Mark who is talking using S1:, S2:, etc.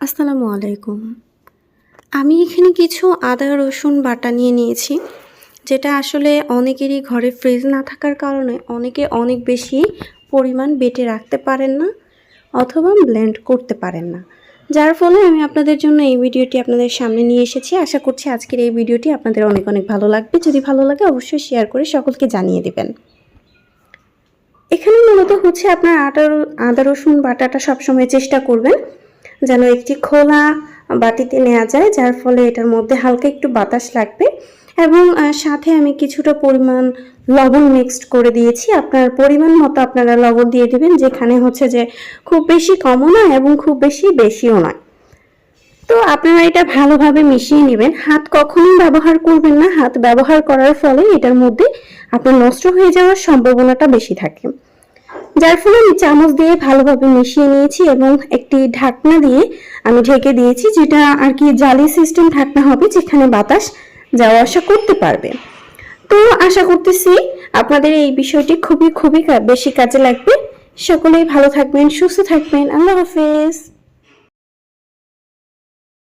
S1: আসসালামু আলাইকুম। আমি এখানে কিছু আদা, রসুন বাটা নিয়ে নিয়েছি, যেটা আসলে অনেকেরই ঘরে ফ্রিজ না থাকার কারণে অনেকে অনেক বেশি পরিমাণ বেটে রাখতে পারেন না অথবা ব্লেন্ড করতে পারেন না। যার ফলে আমি আপনাদের জন্য এই ভিডিওটি আপনাদের সামনে নিয়ে এসেছি। আশা করছি আজকের এই ভিডিওটি আপনাদের অনেক অনেক ভালো লাগবে। যদি ভালো লাগে অবশ্যই শেয়ার করে সকলকে জানিয়ে দেবেন। এখানে মূলত হচ্ছে আপনার আদা আদা, রসুন বাটাটা সবসময় চেষ্টা করবেন। যেন একটি খোলা বাটিতে নেওয়া যায়, যার ফলে এটার মধ্যে হালকা একটু বাতাস লাগবে। এবং সাথে আমি কিছুটা পরিমাণ লবণ মিক্সড করে দিয়েছি। আপনার পরিমাণ মতো আপনারা লবণ দিয়ে দিবেন, যেখানে হচ্ছে যে খুব বেশি কমও নয় এবং খুব বেশি বেশিও নয় তো আপনারা এটা ভালোভাবে মিশিয়ে নেবেন। হাত কখনোই ব্যবহার করবেন না। হাত ব্যবহার করার ফলে এটার মধ্যে আপনার নষ্ট হয়ে যাওয়ার সম্ভাবনাটা বেশি থাকে। যার ফলে আমি চামচ দিয়ে ভালোভাবে মিশিয়ে নিয়েছি এবং একটি ঢাকনা দিয়ে আমি ঢেকে দিয়েছি, যেটা আর কি জালি সিস্টেম ঢাকনা হবে যেখানে বাতাস যাওয়া আসা করতে পারবে। তো আশা করতেছি আপনাদের এই বিষয়টি খুবই খুবই বেশি কাজে লাগবে। সকলেই ভালো থাকবেন, সুস্থ থাকবেন। আল্লাহ হাফেজ।